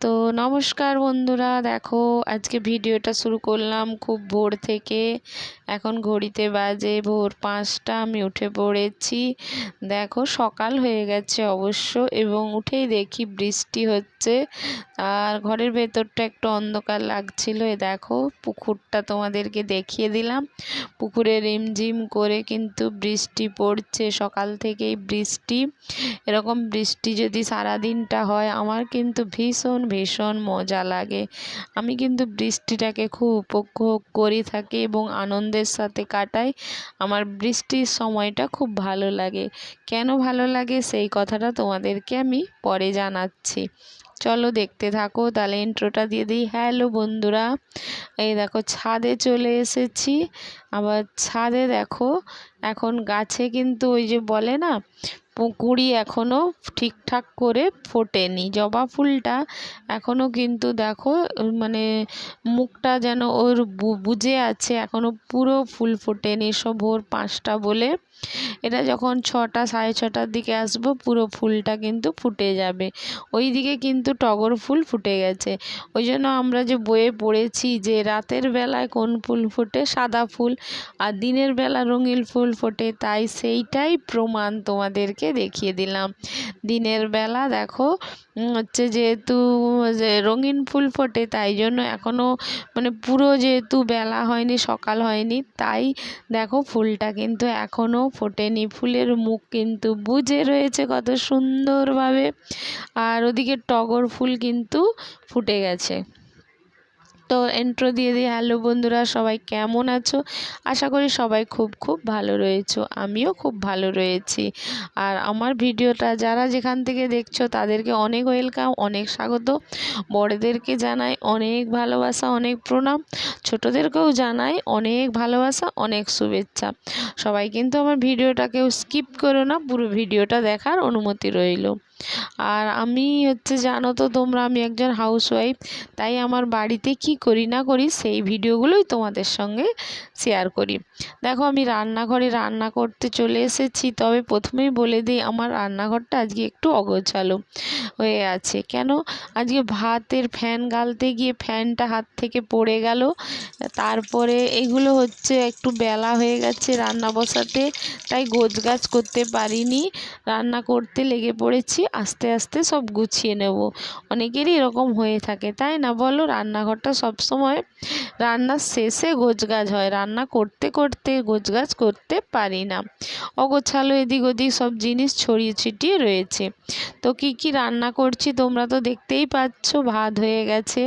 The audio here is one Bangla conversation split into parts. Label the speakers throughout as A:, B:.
A: তো নমস্কার বন্ধুরা, দেখো আজকে ভিডিওটা শুরু করলাম খুব ভোর থেকে। এখন ঘড়িতে বাজে ভোর পাঁচটা, আমি উঠে পড়েছি। দেখো সকাল হয়ে গেছে অবশ্য, এবং উঠেই দেখি বৃষ্টি হচ্ছে। আর ঘরের ভেতরটা একটু অন্ধকার লাগছিল। এ দেখো পুকুরটা তোমাদেরকে দেখিয়ে দিলাম। পুকুরে রিমঝিম করে কিন্তু বৃষ্টি পড়ছে, সকাল থেকেই বৃষ্টি। এরকম বৃষ্টি যদি সারা দিনটা হয়, আমার কিন্তু ভীষণ ভীষণ মজা লাগে। আমি কিন্তু বৃষ্টিটাকে খুব উপভোগ করে থাকি এবং আনন্দের সাথে কাটাই। আমার বৃষ্টির সময়টা খুব ভালো লাগে। কেন ভালো লাগে সেই কথাটা তোমাদেরকে আমি পরে জানাচ্ছি। চলো দেখতে থাকো, তাহলে ইন্ট্রোটা দিয়ে দিই। হ্যালো বন্ধুরা, এই দেখো ছাদে চলে এসেছি। আবার ছাদে দেখো, এখন গাছে কিন্তু ওই যে বলে না কুঁড়ি এখনও ঠিকঠাক করে ফোটেনি। জবা ফুলটা এখনও কিন্তু দেখো মানে মুখটা যেন ওর বুঝে আছে এখনও পুরো ফুল ফোটেনি সব ভোর পাঁচটা বলে। এটা যখন ছটা, সাড়ে ছটার দিকে আসব, পুরো ফুলটা কিন্তু ফুটে যাবে। ওই দিকে কিন্তু টগর ফুল ফুটে গেছে। ওই জন্য আমরা যে বইয়ে পড়েছি যে রাতের বেলায় কোন ফুল ফোটে? সাদা ফুল, আর দিনের বেলা রঙিন ফুল ফোটে। তাই সেইটাই প্রমাণ তোমাদেরকে দেখিয়ে দিলাম। দিনের বেলা দেখো হচ্ছে যেহেতু রঙিন ফুল ফোটে, তাই জন্য এখনও মানে পুরো যেহেতু বেলা হয়নি, সকাল হয়নি, তাই দেখো ফুলটা কিন্তু এখনও ফোটেনি। ফুলের মুখ কিন্তু বুঝে রয়েছে কত সুন্দরভাবে। আর ওদিকে টগর ফুল কিন্তু ফুটে গেছে। তো এন্ট্রো দিয়ে দিই। হ্যালো বন্ধুরা, সবাই কেমন আছো? আশা করি সবাই খুব খুব ভালো রয়েছো, আমিও খুব ভালো রয়েছি। আর আমার ভিডিওটা যারা যেখান থেকে দেখছ, তাদেরকে অনেক ওয়েলকাম অনেক স্বাগত। বড়দেরকে জানাই অনেক ভালোবাসা, অনেক প্রণাম। ছোটদেরকেও জানাই অনেক ভালোবাসা, অনেক শুভেচ্ছা। সবাই কিন্তু আমার ভিডিওটাকেও স্কিপ করো না, পুরো ভিডিওটা দেখার অনুমতি রইল। আর আমি হচ্ছে জানো তো তোমরা, আমি একজন হাউসওয়াইফ তাই আমার বাড়িতে কি করি না করি সেই ভিডিওগুলোই তোমাদের সঙ্গে শেয়ার করি। দেখো আমি রান্নাঘরে রান্না করতে চলে এসেছি, তবে প্রথমেই বলে দিই আমার রান্নাঘরটা আজকে একটু অগোছালো হয়ে আছে। কেন? আজকে ভাতের ফ্যান গালতে গিয়ে ফ্যানটা হাত থেকে পড়ে গেল, তারপরে এগুলো হচ্ছে একটু বেলা হয়ে গেছে রান্না বসাতে, তাই গোছগাছ করতে পারিনি, রান্না করতে লেগে পড়েছি। আস্তে আস্তে সব গুছিয়ে নেব। অনেকেরই এরকম হয়ে থাকে, তাই না বলো? রান্নাঘরটা সবসময় রান্নার শেষে গোছগাছ হয়। রান্না করতে করতে গোছগাছ করতে পারি না। অগোছালো এদিক ওদিক সব জিনিস ছড়িয়ে ছিটিয়ে রয়েছে। তো কি কি রান্না করছি তোমরা তো দেখতেই পাচ্ছ, ভাত হয়ে গেছে,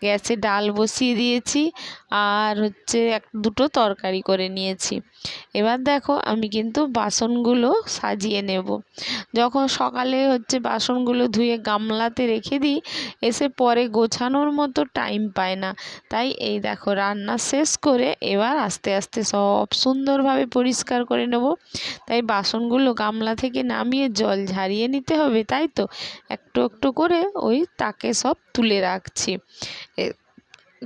A: গ্যাসে ডাল বসিয়ে দিয়েছি, আর হচ্ছে এক দুটো তরকারি করে নিয়েছি। এবার দেখো আমি কিন্তু বাসনগুলো সাজিয়ে নেব। যখন সকালে হচ্ছে বাসনগুলো ধুয়ে গামলাতে রেখে দিই, এসে পরে গোছানোর মতো টাইম পায় না। তাই এই দেখো রান্না শেষ করে এবার আস্তে আস্তে সব সুন্দরভাবে পরিষ্কার করে নেব। তাই বাসনগুলো গামলা থেকে নামিয়ে জল ঝারিয়ে নিতে হবে, তাই তো? একটু একটু করে ওই তাকে সব তুলে রাখছি।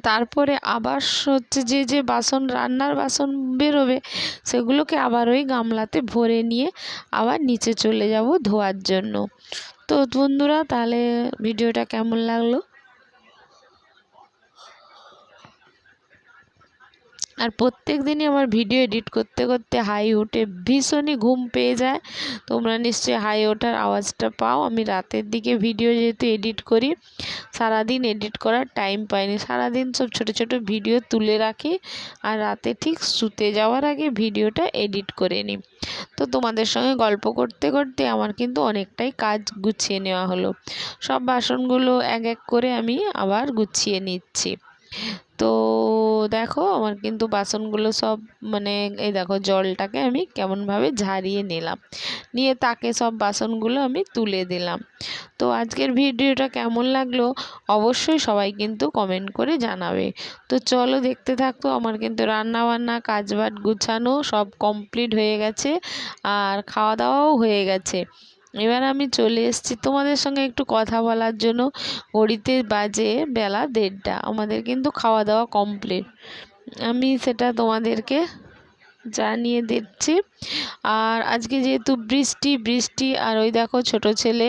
A: তারপরে আবার হচ্ছে যে যে বাসন, রান্নার বাসন বেরোবে, সেগুলোকে আবার ওই গামলাতে ভরে নিয়ে আবার নিচে চলে যাব ধোয়ার জন্য। তো বন্ধুরা, তাহলে ভিডিওটা কেমন লাগল? আর প্রত্যেক দিনই আমার ভিডিও এডিট করতে করতে হাই উঠে ভীষণই ঘুম পেয়ে যায়। তোমরা নিশ্চয়ই হাই ওঠার আওয়াজটা পাও। আমি রাতের দিকে ভিডিও যেহেতু এডিট করি, সারাদিন এডিট করার টাইম পাইনি। সারাদিন সব ছোট ছোট ভিডিও তুলে রাখি আর রাতে ঠিক শুতে যাওয়ার আগে ভিডিওটা এডিট করে নিই তো তোমাদের সঙ্গে গল্প করতে করতে আমার কিন্তু অনেকটাই কাজ গুছিয়ে নেওয়া হলো। সব বাসনগুলো এক এক করে আমি আবার গুছিয়ে নিচ্ছি। তো দেখো আমার কিন্তু বাসনগুলো সব মানে এই দেখো জলটাকে আমি কেমনভাবে ঝারিয়ে নিলাম। নিয়ে তাকে সব বাসনগুলো আমি তুলে দিলাম। তো আজকের ভিডিওটা কেমন লাগল অবশ্যই সবাই কিন্তু কমেন্ট করে জানাবে। তো চলো দেখতে থাকতো আমার কিন্তু রান্না বান্না কাজবাট গুছানো সব কমপ্লিট হয়ে গেছে। আর খাওয়া দাওয়াও হয়ে গেছে। এবার আমি চলে এসেছি তোমাদের সঙ্গে একটু কথা বলার জন্য। ঘড়িতে বাজে বেলা দেড়টা, আমাদের কিন্তু খাওয়া দাওয়া কমপ্লিট আমি সেটা তোমাদেরকে জানিয়ে দিচ্ছি। আর আজকে যেহেতু বৃষ্টি বৃষ্টি, আর ওই দেখো ছোট ছেলে,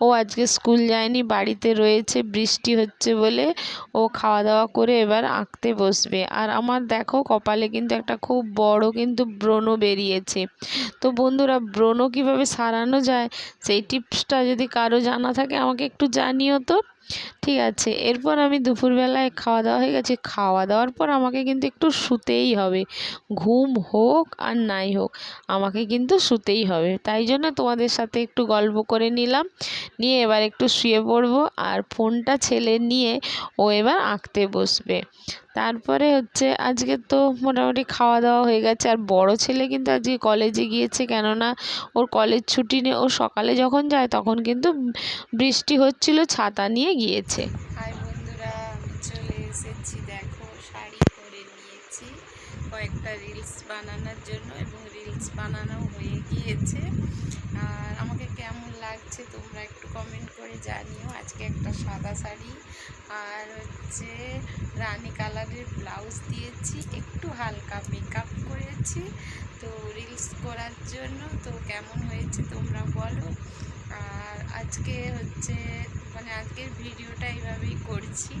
A: ও আজকে স্কুল যায়নি, বাড়িতে রয়েছে, বৃষ্টি হচ্ছে বলে ও খাওয়া দাওয়া করে এবার আঁকতে বসবে। আর আমার দেখো কপালে কিন্তু একটা খুব বড় কিন্তু ব্রণ বেরিয়েছে। তো বন্ধুরা, ব্রণ কীভাবে সারানো যায়, সেই টিপসটা যদি কারও জানা থাকে, আমাকে একটু জানিও তো। ঠিক আছে, এরপর আমি দুপুরবেলায় খাওয়া দাওয়া হয়ে গেছে, খাওয়া দাওয়ার পর আমাকে কিন্তু একটু শুতেই হবে। ঘুম হোক আর নাই হোক, আমাকে কিন্তু শুতেই হবে। তাই জন্য তোমাদের সাথে একটু গল্প করে নিলাম, নিয়ে এবার একটু শুয়ে পড়ব আর ফোনটা ছেলে নিয়ে ও এবার আঁকতে বসবে। তারপরে হচ্ছে আজকে তো মোটামুটি খাওয়া দাওয়া হয়ে গেছে। আর বড় ছেলে কিন্তু আজকে কলেজে গিয়েছে কেননা ওর কলেজ ছুটি নিয়ে ও সকালে যখন যায় তখন কিন্তু বৃষ্টি হচ্ছিল, ছাতা নিয়ে গিয়েছে।
B: হাই বন্ধুরা, চলে এসেছি, দেখো শাড়ি। নিয়েছি কয়েকটা রিলস বানানোর জন্য এবং রিলস বানানো হয়ে গিয়েছে। আর আমাকে কেমন লাগছে তোমরা একটু কমেন্ট করে জানিও। আজকে একটা সাদা শাড়ি আর হচ্ছে রানী কালারের ব্লাউজ দিয়েছি, একটু হালকা মেকআপ করেছি। তো রিলস করার জন্য তো কেমন হয়েছে তোমরা বলো। আর আজকে হচ্ছে মানে আজকের ভিডিওটা এইভাবেই করছি।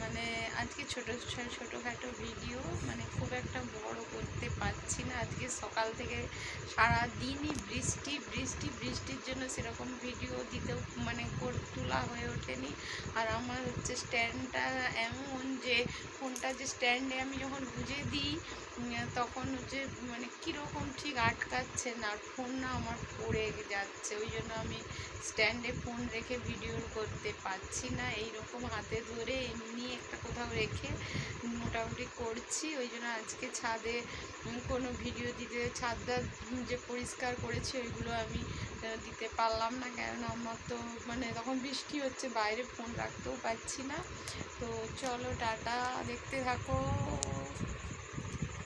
B: মানে আজকে ছোটো ছোটোখাটো ভিডিও মানে খুব একটা বড় করতে পারছি না। আজকে সকাল থেকে সারা দিনই বৃষ্টি বৃষ্টি, বৃষ্টির জন্য সেরকম ভিডিও দিতেও মানে তোলা হয়ে ওঠেনি। আর আমার হচ্ছে স্ট্যান্ডটা এমন যে ফোনটা যে স্ট্যান্ডে আমি যখন গুঁজে দিই তখন হচ্ছে মানে কীরকম ঠিক আটকাচ্ছে না, আর ফোন না আমার পড়ে যাচ্ছে। ওই জন্য আমি স্ট্যান্ডে ফোন রেখে ভিডিও করতে পারছি না। এই রকম হাতে ধরে এমনি একটা কোথাও রেখে মোটামুটি করছি। ওই জন্য আজকে ছাদে কোনো ভিডিও দিতে ছাদটা যে পরিষ্কার করেছি, ওইগুলো আমি দিতে পারলাম না। কেননা আমার তো মানে তখন বৃষ্টি হচ্ছে, বাইরে ফোন রাখতেও পারছি না। তো চলো, টাটা, দেখতে থাকো।